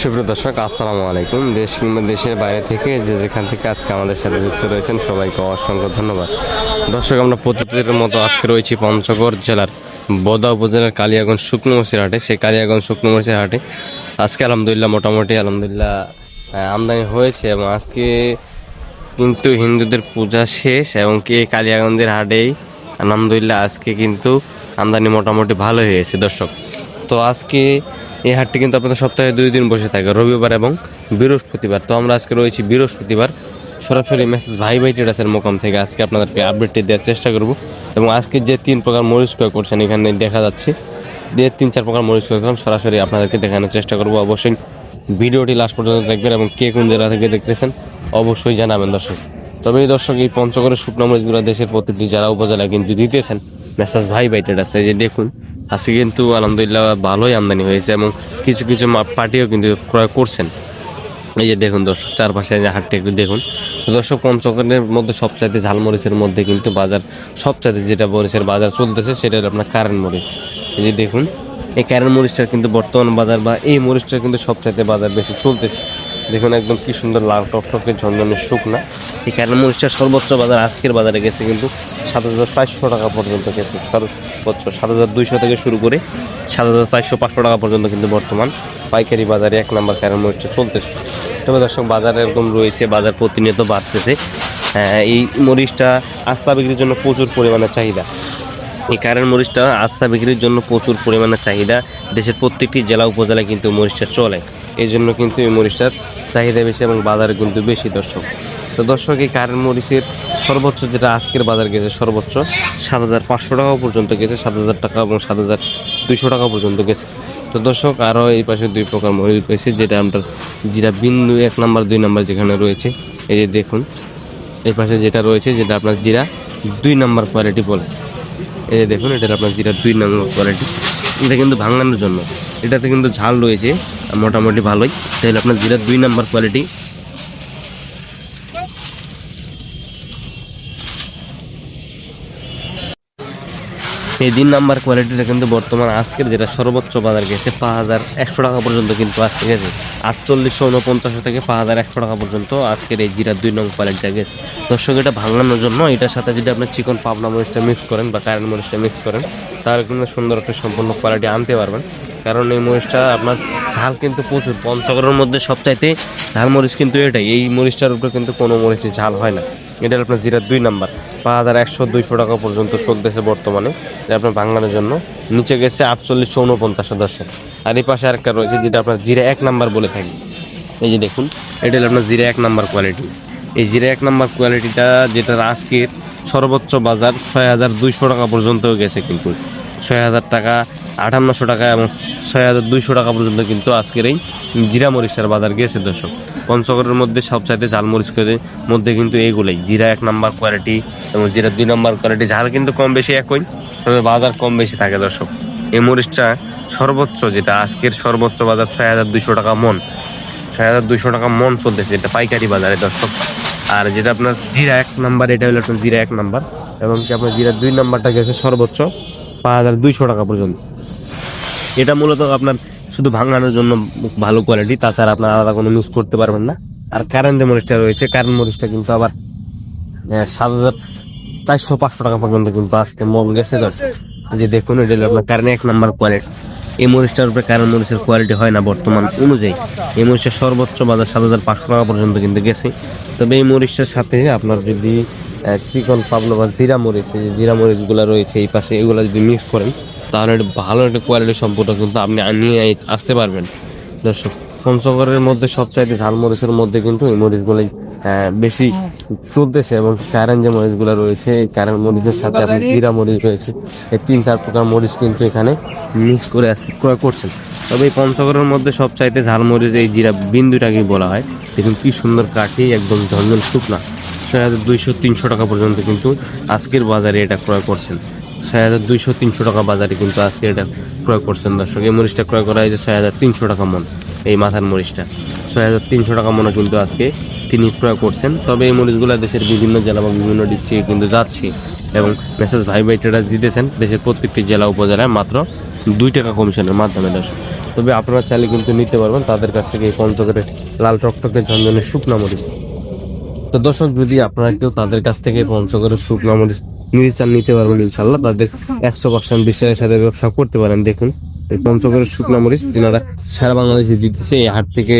সুপ্রিয় দর্শক, আসসালামু আলাইকুম। দেশ কিংবা দেশের বাইরে থেকে যে যেখান থেকে আজকে আমাদের সাথে যুক্ত রয়েছেন, সবাইকে অসংখ্য ধন্যবাদ। দর্শক, আমরা প্রতিদিনের মতো আজকে রয়েছি পঞ্চগড় জেলার বোদা উপজেলার কালিয়াগঞ্জ শুকনো মরিচের হাটে। সেই কালিয়াগঞ্জ শুকনো মরিচের হাটে আজকে আলহামদুলিল্লাহ মোটামুটি আলহামদুলিল্লাহ আমদানি হয়েছে এবং আজকে কিন্তু হিন্দুদের পূজা শেষ এবং কি কালিয়াগঞ্জের হাটেই আলহামদুলিল্লাহ আজকে কিন্তু আমদানি মোটামুটি ভালো হয়েছে দর্শক। তো আজকে এই হাটটি কিন্তু আপনাদের সপ্তাহে দুই দিন বসে থাকে, রবিবার এবং বৃহস্পতিবার। তো আমরা আজকে রয়েছি বৃহস্পতিবার। সরাসরি মেসেজ ভাই ভাই ট্রেডার্সের মোকাম থেকে আজকে আপনাদেরকে আপডেটটি দেওয়ার চেষ্টা করব। এবং আজকে যে তিন প্রকার মরিচ ক্রয় করছেন, এখানে দেখা যাচ্ছে যে তিন চার প্রকার মরিচ ক্রয় করলাম। সরাসরি আপনাদেরকে দেখানোর চেষ্টা করব। অবশ্যই ভিডিওটি লাস্ট পর্যন্ত দেখবেন এবং কে কোন জেলা থেকে দেখতেছেন, অবশ্যই জানাবেন দর্শক। তবে এই দর্শক, এই পঞ্চগড়ের শুকনো মরিচগুলো দেশের প্রতিটি জেলা উপজেলায় কিন্তু দিতেছেন। মেসাজ ভাই ভাই ট্রেডার্স এই যে দেখুন আজকে কিন্তু আলহামদুলিল্লাহ ভালোই আমদানি হয়েছে এবং কিছু কিছু পার্টিও কিন্তু ক্রয় করছেন। এই যে দেখুন দর্শক, চারপাশে হাটটি একটু দেখুন। দর্শক পঞ্চগড়ের মধ্যে সবচাইতে ঝালমরিচের মধ্যে কিন্তু বাজার, সবচাইতে যেটা মরিচের বাজার চলতেছে সেটা হলো আপনার কারেন্ট মরিচ। এই যে দেখুন, এই কারেন্ট মরিচটার কিন্তু বর্তমান বাজার বা এই মরিচটার কিন্তু সবচাইতে বাজার বেশি চলতেছে। দেখুন একদম কি সুন্দর লাল টকটকে ঝনঝনে শুকনা। এই কারেন্ট মরিচটার সর্বোচ্চ বাজার আজকের বাজারে গেছে কিন্তু সাত হাজার চারশো টাকা পর্যন্ত গেছে। সর্বোচ্চ সাত হাজার দুইশো থেকে শুরু করে সাত হাজার চারশো পাঁচশো টাকা পর্যন্ত কিন্তু বর্তমান পাইকারি বাজারে এক নাম্বার কারেন্ট মরিচটা চলতেছে। তবে দর্শক বাজার এরকম রয়েছে বাজার প্রতিনিয়ত বাড়তেছে। হ্যাঁ, এই মরিচটা আস্থা বিক্রির জন্য প্রচুর পরিমাণে চাহিদা। এই কারেন্ট মরিচটা আস্থা বিক্রির জন্য প্রচুর পরিমাণে চাহিদা। দেশের প্রত্যেকটি জেলা উপজেলায় কিন্তু মরিচটা চলে। এই জন্য কিন্তু এই মরিচটার চাহিদা বেশি এবং বাজারে কিন্তু বেশি দর্শক। তো দর্শক, এই কারেন্ট মরিচের সর্বোচ্চ যেটা আজকের বাজার গেছে সর্বোচ্চ সাত হাজার পাঁচশো টাকা পর্যন্ত গেছে, সাত হাজার টাকা এবং সাত হাজার দুইশো টাকা পর্যন্ত গেছে। তো দর্শক, আরও এই পাশে দুই প্রকার মরিচ রয়েছে যেটা আমরা যেটা বিন্দু এক নাম্বার, দুই নাম্বার যেখানে রয়েছে, এই যে দেখুন, এই পাশে যেটা রয়েছে, যেটা আপনার জিরা দুই নাম্বার কোয়ালিটি বলে। এই যে দেখুন এটা আপনার জিরা দুই নম্বর কোয়ালিটি এটা কিন্তু ভাঙানোর জন্য। এটাতে কিন্তু ঝাল রয়েছে, মোটামুটি ভালোই। তাহলে আপনার জিরার দুই নাম্বার কোয়ালিটি এই দিন নাম্বার কোয়ালিটিটা কিন্তু বর্তমান আজকের যেটা সর্বোচ্চ বাজার গেছে পাঁচ হাজার একশো টাকা পর্যন্ত কিন্তু আজকে গেছে। আটচল্লিশশো উনপঞ্চাশ থেকে পাঁচ হাজার একশো টাকা পর্যন্ত আজকের এই জিরা দুই নং কোয়ালিটিটা গেছে। দর্শক, এটা ভাঙানোর জন্য এটার সাথে যদি আপনি চিকন পাবনা মরিচটা মিক্স করেন বা কারেন্ট মরিচটা মিক্স করেন, তাহলে কিন্তু সুন্দর একটা সম্পূর্ণ কোয়ালিটি আনতে পারবেন। কারণ এই মরিচটা আপনার ঝাল কিন্তু প্রচুর। পঞ্চগড়ের মধ্যে সবচাইতে ঝাল মরিচ কিন্তু এটাই। এই মরিচটার উপরে কিন্তু কোনো মরিচে ঝাল হয় না। এটা আপনার জিরা দুই নাম্বার। পাঁচ হাজার একশো দুইশো টাকা পর্যন্ত চলতেছে বর্তমানে। যে আপনার ভাঙানোর জন্য। নিচে গেছে আটচল্লিশশো উনপঞ্চাশ দর্শক আর এই পাশে আরেকটা রয়েছে যেটা আপনার জিরা এক নাম্বার বলে থাকি। এই যে দেখুন, এটা হলো আপনার জিরা এক নাম্বার কোয়ালিটি এই জিরা এক নাম্বার কোয়ালিটিটা যেটা আজকের সর্বোচ্চ বাজার ছয় হাজার দুইশো টাকা পর্যন্ত গেছে কিন্তু। ছয় হাজার টাকা আটান্নশো টাকা এবং ছয় হাজার দুইশো টাকা পর্যন্ত কিন্তু আজকের এই জিরা মরিচের বাজার গেছে দর্শক। পঞ্চগড়ের মধ্যে সবচাইতে ঝাল মরিচ মধ্যে কিন্তু এইগুলোই। জিরা এক নাম্বার কোয়ালিটি এবং জিরা দুই নাম্বার কোয়ালিটি ঝাল কিন্তু কম বেশি একই, তবে বাজার কম বেশি থাকে দর্শক। এই মরিচটা সর্বোচ্চ যেটা আজকের সর্বোচ্চ বাজার ছয় হাজার দুইশো টাকা মন। ছয় হাজার দুইশো টাকা মন চলতেছে এটা পাইকারি বাজারে দর্শক। আর যেটা আপনার জিরা এক নাম্বার, এটা হলো আপনার জিরা এক নাম্বার। এবং কি আপনার জিরা দুই নাম্বারটা গেছে সর্বোচ্চ পাঁচ হাজার দুইশো টাকা পর্যন্ত। এটা মূলত আপনার শুধু ভাঙানোর জন্য ভালো কোয়ালিটি তাছাড়া আপনার আলাদা কোনো মিক্স করতে পারবেন না। আর কারেন্ট মরিচটা রয়েছে কারেন্ট মরিচটা কিন্তু আবার সাত হাজার চারশো পাঁচশো টাকা পর্যন্ত কিন্তু আজকে মন গেছে যে দেখুন, এটা হলো আপনার কারেন্ট এক নাম্বার কোয়ালিটি এই মরিচটার উপরে কারেন্ট মরিচের কোয়ালিটি হয় না বর্তমান অনুযায়ী। এই মরিচের সর্বোচ্চ বাজার সাত হাজার পাঁচশো টাকা পর্যন্ত কিন্তু গেছে। তবে এই মরিচটার সাথে আপনার যদি চিকন পাবলো বা জিরা মরিচ জিরা মরিচগুলো রয়েছে এই পাশে, এগুলো যদি মিক্স করেন তাহলে একটা ভালো একটা কোয়ালিটি সম্পূর্ণ কিন্তু আপনি নিয়ে আসতে পারবেন। দর্শক পঞ্চগড়ের মধ্যে সবচাইতে ঝাল মরিচের মধ্যে কিন্তু এই মরিচগুলোই বেশি চলতেছে এবং কারেন্ট যে মরিচগুলো রয়েছে এই কারেন্ট মরিচের সাথে আপনি জিরা মরিচ রয়েছে এই তিন চার প্রকার মরিচ কিন্তু এখানে মিক্স করে আসে ক্রয় করছেন। তবে এই পঞ্চগড়ের মধ্যে সবচাইতে ঝাল মরিচ এই জিরা বিন্দুটাকেই বলা হয়। দেখুন কি সুন্দর কাঠি একদম ঝনঝন শুকনা। হাজার দুইশো তিনশো টাকা পর্যন্ত কিন্তু আজকের বাজারে এটা ক্রয় করছেন। ছয় হাজার দুইশো, তিনশো টাকা বাজারে কিন্তু আজকে এটা ক্রয় করছেন দর্শক। এই মরিচটা ক্রয় করা হয়েছে ছয় হাজার তিনশো টাকা মন, এই মাথার মরিচটা। ছয় হাজার তিনশো টাকা মনে কিন্তু আজকে তিনি ক্রয় করছেন। তবে এই মরিচগুলো দেশের বিভিন্ন জেলা বা বিভিন্ন ডিস্ট্রিক্টে কিন্তু যাচ্ছে এবং মেসেজ ভাই ভাই ট্রেডার দিতেছেন। দেশের প্রত্যেকটি জেলা উপজেলায় মাত্র দুই টাকা কমিশনের মাধ্যমে দর্শক। তবে আপনারা চাইলে কিন্তু নিতে পারবেন তাদের কাছ থেকে এই পঞ্চগড়ের লাল টকটকে ঝনঝনে শুকনা মরিচ। তো দর্শক যদি আপনারা কেউ তাদের কাছ থেকে পঞ্চগড়ের শুকনা মরিচ নিতে চান নিতে পারবেন ইনশাল্লাহ তাদের একশো পার্সেন্ট বিশ্বাসের সাথে ব্যবসা করতে পারেন, দেখুন। এই পঞ্চগড়ের শুকনা মরিচ, তিনারা সারা বাংলাদেশে দিতেছে, এই হাট থেকে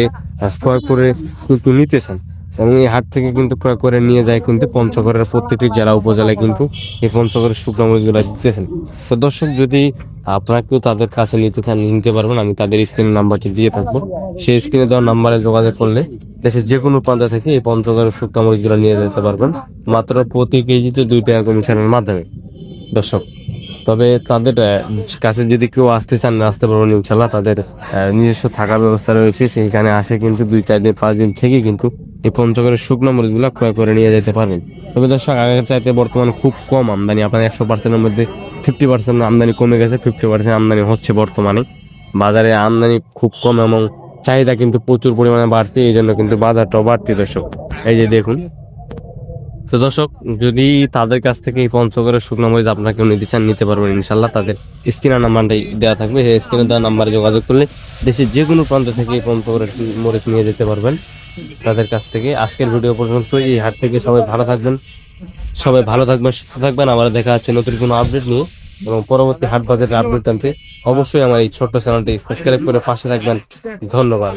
ক্রয় করে কিন্তু নিতে চান এবং এই হাট থেকে কিন্তু ক্রয় করে নিয়ে যায় কিন্তু পঞ্চগড়ের প্রত্যেকটি জেলা উপজেলায় কিন্তু এই পঞ্চগড়ের শুকনা মরিচগুলো দিতেছেন। তো দর্শক, যদি আপনারা কেউ তাদের কাছে নিতে চান, নিতে পারবেন, আমি তাদের স্ক্রিন নাম্বারটি দিয়ে থাকব। সেই স্ক্রিনে দেওয়া নাম্বারে যোগাযোগ করলে দেশের যে কোনো প্রান্ত থেকে এই পঞ্চগড়ের শুকনা মরিচগুলো নিয়ে যেতে পারবেন। মাত্র প্রতি কেজিতে দুই টাকা কমিশনের মাধ্যমে। দর্শক, তবে তাদের কাছে যদি কেউ আসতে চান না আসতে পারবেন ইনশাল্লাহ তাদের নিজস্ব থাকার ব্যবস্থা রয়েছে। সেইখানে আসে কিন্তু দুই চার দিন, পাঁচ দিন থেকে কিন্তু এই পঞ্চগড়ের শুকনো মরিচগুলো ক্রয় করে নিয়ে যেতে পারেন। তবে দর্শক, আগের চাইতে বর্তমানে খুব কম আমদানি। আপনার একশো পার্সেন্টের মধ্যে ফিফটি পার্সেন্ট আমদানি কমে গেছে ফিফটি পার্সেন্ট আমদানি হচ্ছে বর্তমানে। বাজারে আমদানি খুব কম এবং চাহিদা কিন্তু প্রচুর পরিমাণে বাড়তি এই জন্য কিন্তু বাজারটাও বাড়তি দর্শক। এই যে দেখুন। তো দর্শক, যদি তাদের কাছ থেকে এই পঞ্চগড়ের শুকনো মরিচ আপনাকে নিতে চান নিতে পারবেন ইনশাল্লাহ। তাদের স্ক্রিনার নাম্বারটাই দেওয়া থাকবে। সেই স্ক্রিনে দেওয়া নাম্বারে যোগাযোগ করলে দেশের যে কোনো প্রান্ত থেকে এই পঞ্চগড়ের মরিচ নিয়ে যেতে পারবেন। তাদের কাছ থেকে আজকের ভিডিও পর্যন্ত এই হাট থেকে সবাই ভালো থাকবেন। সবাই ভালো থাকবেন, সুস্থ থাকবেন। আবার দেখা হচ্ছে নতুন কোনো আপডেট নিয়ে। এবং পরবর্তী হাট বাজারে আপডেট জানতে অবশ্যই আমার এই ছোট্ট চ্যানেলটি সাবস্ক্রাইব করে পাশে থাকবেন। ধন্যবাদ।